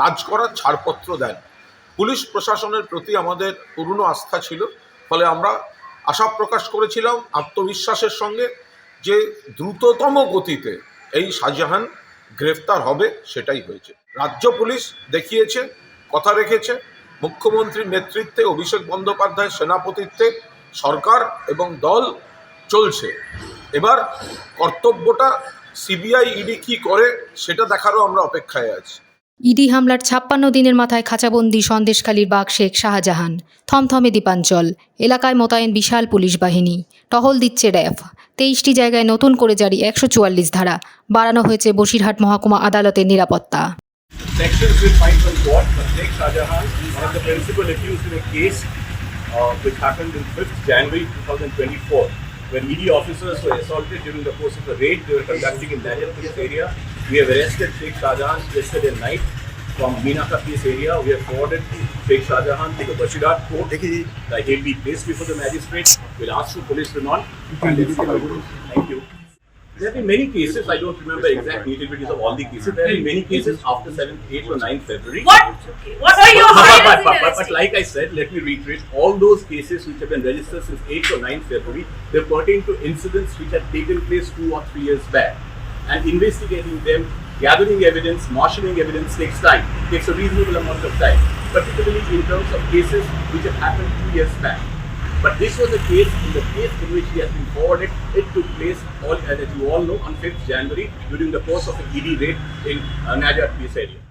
কাজ করার ছাড়পত্র দেন। পুলিশ প্রশাসনের প্রতি আমাদের পুরনো আস্থা ছিল। ফলে আমরা আশা প্রকাশ করেছিলাম আত্মবিশ্বাসের সঙ্গে যে দ্রুততম গতিতে এই শাহজাহান গ্রেফতার হবে সেটাই হয়েছে। রাজ্য পুলিশ দেখিয়েছে, কথা রেখেছে। মুখ্যমন্ত্রীর নেতৃত্বে অভিষেক বন্দ্যোপাধ্যায়ের সেনাপতিত্বে সরকার এবং দল চলছে। এবার কর্তব্যটা সিবিআই ইডি কি করে সেটা দেখারও আমরা অপেক্ষায় আছি। ইডি হামলার ছাপ্পান্ন দিনের মাথায় খাঁচাবন্দি সন্দেশখালীর বাঘ শেখ শাহজাহান। থমথমে দ্বীপাঞ্চল এলাকায় মোতায়েন বিশাল পুলিশ বাহিনী। টহল দিচ্ছে র্যাফ। তেইশটি জায়গায় নতুন করে জারি একশো চুয়াল্লিশ ধারা। বাড়ানো হয়েছে বসিরহাট মহকুমা আদালতের নিরাপত্তা। We have arrested Sheikh Shahjahan yesterday night from Meenaka Peace area. We have forwarded Sheikh Shahjahan to the Bashirat court. That he'll be placed before the magistrate. We'll ask for police remand. Thank you. There have been many cases, I don't remember exact nitty-gritties of all the cases. There have been many cases after 7th, 8th or 9th February. What? What are your But, but, highest but, but, but like I said, let me reiterate, all those cases which have been registered since 8th or 9th February, they pertain to incidents which had taken place two or three years back. And investigating them, gathering evidence, marshalling evidence takes time, takes a reasonable amount of time, particularly in terms of cases which have happened two years back. But this was a case, in the case in which he has been forwarded, it took place, all, as you all know, on 5th January during the course of an ED raid in uh, Najat Peace area.